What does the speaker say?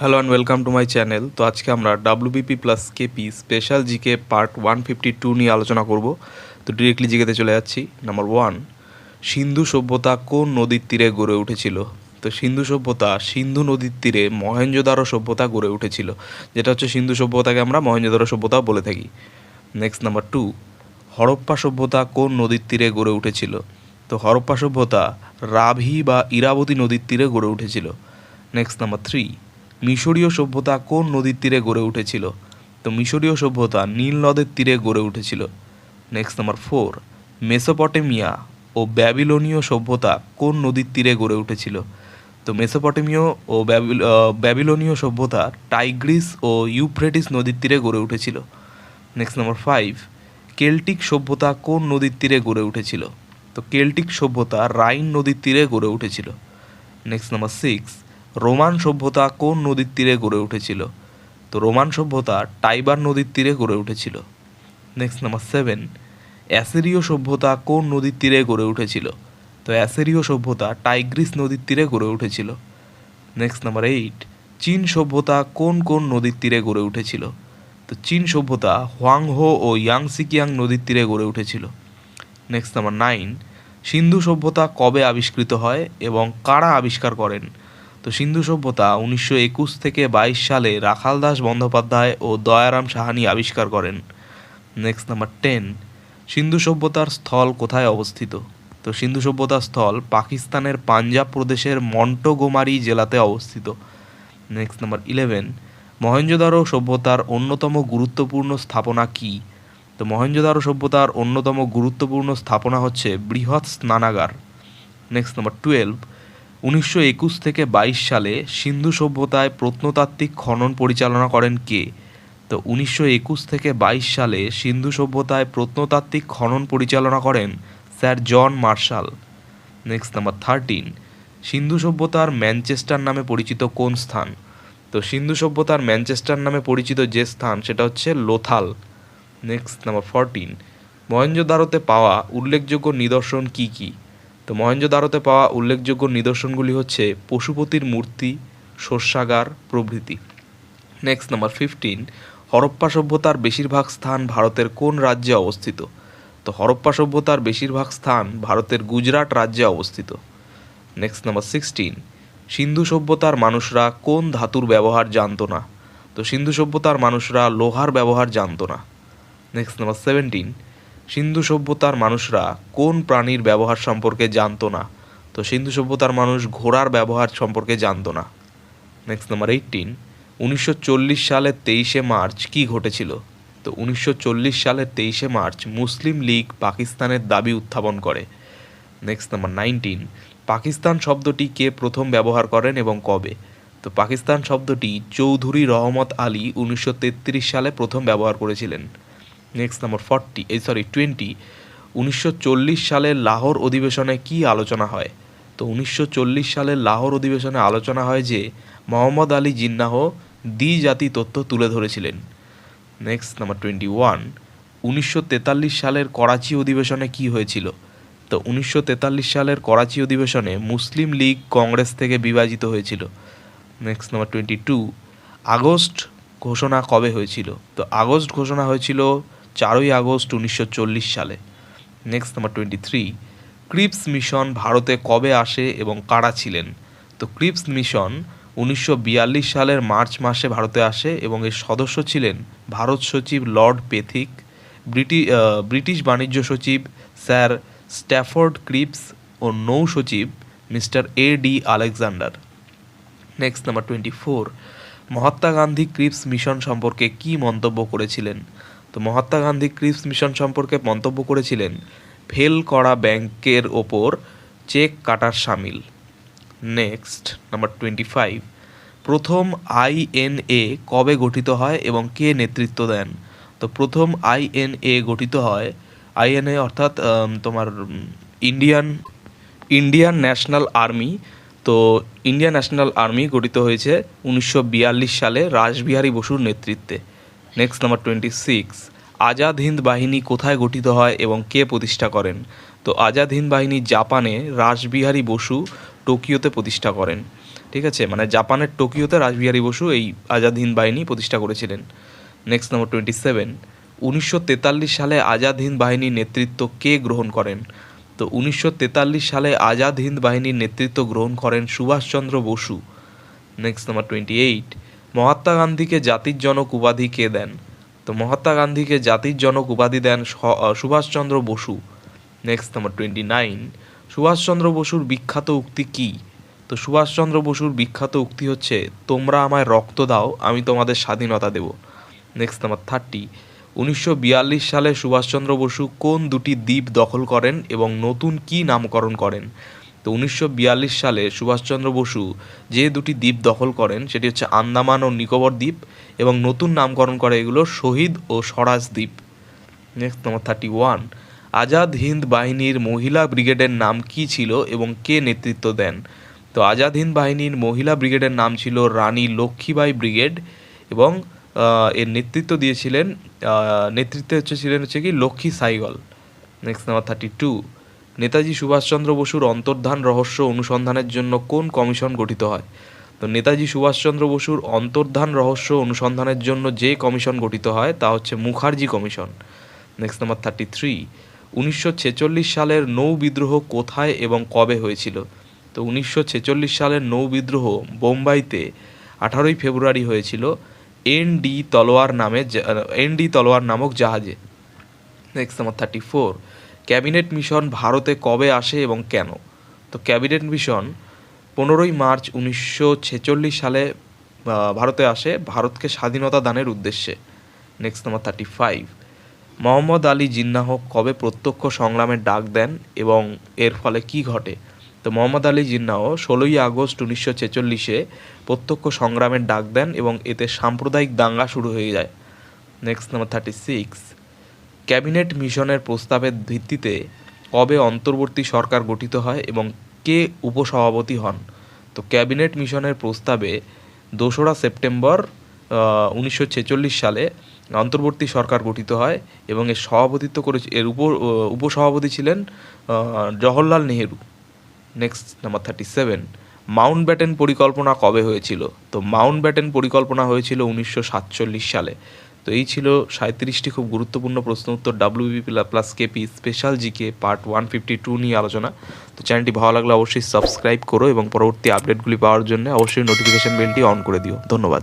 Hello and welcome to my channel তো আজকে আমরা WBP plus KP special GK part one fifty two নিয়ে আলোচনা করব। তো ডিরেক্টলি জিকেতে চলে যাচ্ছি। নাম্বার ওয়ান সিন্ধু সভ্যতা কোন নদীর তীরে গড়ে উঠেছিল? তো সিন্ধু সভ্যতা, সিন্ধু নদীর তীরে মহেঞ্জোদারো সভ্যতা গড়ে উঠেছিল। যেটা হচ্ছে সিন্ধু সভ্যতাকে আমরা মহেঞ্জোদারো সভ্যতা বলে থাকি। নেক্সট নাম্বার টু হরপ্পা সভ্যতা কোন নদীর তীরে গড়ে উঠেছিল? তো হরপ্পা সভ্যতা রাভি বা ইরাবতী নদীর তীরে গড়ে উঠেছিল। নেক্সট নাম্বার থ্রি মিশরীয় সভ্যতা কোন নদীর তীরে গড়ে উঠেছিল? তো মিশরীয় সভ্যতা নীল নদের তীরে গড়ে উঠেছিল। নেক্সট নাম্বার ফোর মেসোপটেমিয়া ও ব্যাবিলনীয় সভ্যতা কোন নদীর তীরে গড়ে উঠেছিল? তো মেসোপটেমীয় ও ব্যাবিল ব্যাবিলনীয় সভ্যতা টাইগ্রিস ও ইউফ্রেটিস নদীর তীরে গড়ে উঠেছিল। নেক্সট নাম্বার ফাইভ কেল্টিক সভ্যতা কোন নদীর তীরে গড়ে উঠেছিল? তো কেল্টিক সভ্যতা রাইন নদীর তীরে গড়ে উঠেছিল। নেক্সট নাম্বার সিক্স রোমান সভ্যতা কোন নদীর তীরে গড়ে উঠেছিল? তো রোমান সভ্যতা টাইবার নদীর তীরে গড়ে উঠেছিল। নেক্সট নাম্বার সেভেন অ্যাসেরীয় সভ্যতা কোন নদীর তীরে গড়ে উঠেছিল? তো অ্যাসেরীয় সভ্যতা টাইগ্রিস নদীর তীরে গড়ে উঠেছিল। নেক্সট নাম্বার এইট চীন সভ্যতা কোন কোন নদীর তীরে গড়ে উঠেছিল? তো চীন সভ্যতা হোয়াংহো ও ইয়াংসিকিয়াং নদীর তীরে গড়ে উঠেছিল। নেক্সট নাম্বার নাইন সিন্ধু সভ্যতা কবে আবিষ্কৃত হয় এবং কারা আবিষ্কার করেন? তো সিন্ধু সভ্যতা উনিশশো একুশ থেকে বাইশ সালে রাখাল দাস বন্দ্যোপাধ্যায় ও দয়ারাম সাহানি আবিষ্কার করেন। নেক্সট নাম্বার টেন সিন্ধু সভ্যতার স্থল কোথায় অবস্থিত? তো সিন্ধু সভ্যতার স্থল পাকিস্তানের পাঞ্জাব প্রদেশের মন্টোগোমারি জেলাতে অবস্থিত। নেক্সট নাম্বার ইলেভেন মহেঞ্জোদারো সভ্যতার অন্যতম গুরুত্বপূর্ণ স্থাপনা কী? তো মহেঞ্জোদারো সভ্যতার অন্যতম গুরুত্বপূর্ণ স্থাপনা হচ্ছে বৃহৎ স্নানাগার। নেক্সট নাম্বার টুয়েলভ উনিশশো একুশ থেকে বাইশ সালে সিন্ধু সভ্যতায় প্রত্নতাত্ত্বিক খনন পরিচালনা করেন কে? তো উনিশশো একুশ থেকে বাইশ সালে সিন্ধু সভ্যতায় প্রত্নতাত্ত্বিক খনন পরিচালনা করেন sir John Marshall. Next number thirteen. সিন্ধু সভ্যতার ম্যানচেস্টার নামে পরিচিত কোন স্থান? তো সিন্ধু সভ্যতার ম্যানচেস্টার নামে পরিচিত যে স্থান, সেটা হচ্ছে লোথাল। Next number fourteen. মহেঞ্জোদারোতে পাওয়া উল্লেখযোগ্য নিদর্শন কি কি? তো মহেঞ্জোদারোতে পাওয়া উল্লেখযোগ্য নিদর্শনগুলি হচ্ছে পশুপতির মূর্তি, শস্যাগার, প্রভৃতি। নেক্সট নাম্বার ফিফটিন হরপ্পা সভ্যতার বেশিরভাগ স্থান ভারতের কোন রাজ্যে অবস্থিত? তো হরপ্পা সভ্যতার বেশিরভাগ স্থান ভারতের গুজরাট রাজ্যে অবস্থিত। নেক্সট নাম্বার সিক্সটিন সিন্ধু সভ্যতার মানুষরা কোন ধাতুর ব্যবহার জানত না? তো সিন্ধু সভ্যতার মানুষরা লোহার ব্যবহার জানতো না। নেক্সট নাম্বার সেভেন্টিন সিন্ধু সভ্যতার মানুষরা কোন প্রাণীর ব্যবহার সম্পর্কে জানতো না? তো সিন্ধু সভ্যতার মানুষ ঘোড়ার ব্যবহার সম্পর্কে জানতো না। নেক্সট নাম্বার এইটিন উনিশশো চল্লিশ সালের তেইশে মার্চ কি ঘটেছিল? তো উনিশশো চল্লিশ সালের তেইশে মার্চ মুসলিম লীগ পাকিস্তানের দাবি উত্থাপন করে। নেক্সট নাম্বার নাইনটিন পাকিস্তান শব্দটি কে প্রথম ব্যবহার করেন এবং কবে? তো পাকিস্তান শব্দটি চৌধুরী রহমত আলী উনিশশো তেত্রিশ সালে প্রথম ব্যবহার করেছিলেন। নেক্সট নাম্বার ফর্টি, এই সরি টোয়েন্টি উনিশশো চল্লিশ সালের লাহোর অধিবেশনে কি আলোচনা হয়? তো উনিশশো চল্লিশ সালের লাহোর অধিবেশনে আলোচনা হয় যে, মোহাম্মদ আলী জিন্নাহ দ্বি জাতি তথ্য তুলে ধরেছিলেন। নেক্সট নাম্বার টোয়েন্টি ওয়ান উনিশশো তেতাল্লিশ সালের করাচি অধিবেশনে কি হয়েছিল? তো উনিশশো তেতাল্লিশ সালের করাচি অধিবেশনে মুসলিম লীগ কংগ্রেস থেকে বিভাজিত হয়েছিল। Next number twenty two August ঘোষণা কবে হয়েছিল? তো আগস্ট ঘোষণা হয়েছিল চারই আগস্ট উনিশশো চল্লিশ সালে। Next number twenty three Cripps mission ভারতে কবে আসে এবং কারা ছিলেন? তো ক্রিপস মিশন উনিশশো বিয়াল্লিশ সালের মার্চ মাসে ভারতে আসে এবং এর সদস্য ছিলেন ভারত সচিব লর্ড পেথিক, ব্রিটি ব্রিটিশ বাণিজ্য সচিব স্যার স্ট্যাফোর্ড ক্রিপস ও নৌ সচিব mister A D Alexander. Next number twenty four Mahatma Gandhi Cripps mission সম্পর্কে কি মন্তব্য করেছিলেন? তো মহাত্মা গান্ধী ক্রিপস মিশন সম্পর্কে মন্তব্য করেছিলেন, ফেল করা ব্যাংকের ওপর চেক কাটার সামিল। নেক্সট, নাম্বার টোয়েন্টি ফাইভ প্রথম আইএনএ কবে গঠিত হয় এবং কে নেতৃত্ব দেন? তো প্রথম আইএনএ গঠিত হয় আইএনএ অর্থাৎ তোমার ইন্ডিয়ান ইন্ডিয়ান ন্যাশনাল আর্মি। তো ইন্ডিয়ান ন্যাশনাল আর্মি গঠিত হয়েছে উনিশশো বিয়াল্লিশ সালে রাসবিহারী বসুর নেতৃত্বে। Next number twenty six Azad Hind বাহিনী কোথায় গঠিত হয় এবং কে প্রতিষ্ঠা করেন? তো আজাদ হিন্দ বাহিনী জাপানে রাসবিহারী বসু টোকিওতে প্রতিষ্ঠা করেন। ঠিক আছে? মানে জাপানের টোকিওতে রাসবিহারী বসু এই আজাদ হিন্দ বাহিনী প্রতিষ্ঠা করেছিলেন। নেক্সট নম্বর টোয়েন্টি সেভেন উনিশশো তেতাল্লিশ সালে আজাদ হিন্দ বাহিনীর নেতৃত্ব কে গ্রহণ করেন? তো উনিশশো তেতাল্লিশ সালে আজাদ হিন্দ বাহিনীর নেতৃত্ব গ্রহণ করেন Subhashchandra Bose. Next number twenty eight Mahatma গান্ধীকে জাতির জনক উপাধি কে দেন? তো মহাত্মা গান্ধীকে জাতির জনক উপাধি দেন Subhashchandra Bose. Next number twenty nine Subhashchandra বসুর বিখ্যাত উক্তি কী? তো সুভাষচন্দ্র বসুর বিখ্যাত উক্তি হচ্ছে, তোমরা আমায় রক্ত দাও, আমি তোমাদের স্বাধীনতা দেব। নেক্সট নাম্বার থার্টি উনিশশো বিয়াল্লিশ সালে সুভাষচন্দ্র বসু কোন দুটি দ্বীপ দখল করেন এবং নতুন কী নামকরণ করেন? তো উনিশশো বিয়াল্লিশ সালে সুভাষচন্দ্র বসু যে দুটি দ্বীপ দখল করেন, সেটি হচ্ছে আন্দামান ও নিকোবর দ্বীপ এবং নতুন নামকরণ করে এগুলো শহীদ ও Swaraj Dweep. Next number thirty one Azad Hind বাহিনীর মহিলা ব্রিগেডের নাম কি ছিল এবং কে নেতৃত্ব দেন? তো আজাদ হিন্দ বাহিনীর মহিলা ব্রিগেডের নাম ছিল রানী লক্ষ্মীবাই ব্রিগেড এবং এর নেতৃত্ব দিয়েছিলেন নেতৃত্বে হচ্ছে ছিলেন হচ্ছে কি Lakshmi Sahgal. Next number thirty two Netaji Subhashchandra বসুর অন্তর্ধান রহস্য অনুসন্ধানের জন্য কোন কমিশন গঠিত হয়? তো নেতাজি সুভাষচন্দ্র বসুর অন্তর্ধান রহস্য অনুসন্ধানের জন্য যে কমিশন গঠিত হয়, তা হচ্ছে Mukherjee commission. Next number thirty three উনিশশো ছেচল্লিশ সালের নৌ বিদ্রোহ কোথায় এবং কবে হয়েছিল? তো উনিশশো ছেচল্লিশ সালের নৌ বিদ্রোহ বোম্বাইতে আঠারোই ফেব্রুয়ারি হয়েছিল। এন ডি তলোয়ার নামে এন ডি তলোয়ার নামক জাহাজে। Next number thirty four cabinet mission ভারতে কবে আসে এবং কেন? তো ক্যাবিনেট মিশন পনেরোই মার্চ উনিশশো ছেচল্লিশ সালে ভারতে আসে। ভারতকে স্বাধীনতা দানের উদ্দেশ্যে। Next number thirty five Mohammad Ali Jinnah কবে প্রত্যক্ষ সংগ্রামের ডাক দেন এবং এর ফলে কি ঘটে? তো মোহাম্মদ আলী জিন্নাহ ষোলোই আগস্ট উনিশশো ছেচল্লিশে প্রত্যক্ষ সংগ্রামের ডাক দেন এবং এতে সাম্প্রদায়িক দাঙ্গা শুরু হয়ে যায়। Next number thirty six cabinet মিশনের প্রস্তাবের ভিত্তিতে কবে অন্তর্বর্তী সরকার গঠিত হয় এবং কে উপসভাপতি হন? তো ক্যাবিনেট মিশনের প্রস্তাবে দোসরা সেপ্টেম্বর উনিশশো ছেচল্লিশ সালে অন্তর্বর্তী সরকার গঠিত হয় এবং এর সভাপতিত্ব করে, এর উপ উপসভাপতি ছিলেন Jawaharlal Nehru. Next number thirty seven Mountbatten পরিকল্পনা কবে হয়েছিল? তো মাউন্ট ব্যাটেন পরিকল্পনা হয়েছিল উনিশশো সাতচল্লিশ সালে। তো এই ছিল সাঁত্রিশটি খুব গুরুত্বপূর্ণ প্রশ্ন উত্তর WB plus KP special GK part one fifty two নিয়ে আলোচনা। তো চ্যানেলটি ভালো লাগলে অবশ্যই সাবস্ক্রাইব করো এবং পরবর্তী আপডেটগুলি পাওয়ার জন্য অবশ্যই নোটিফিকেশান বেলটি অন করে দিও। ধন্যবাদ।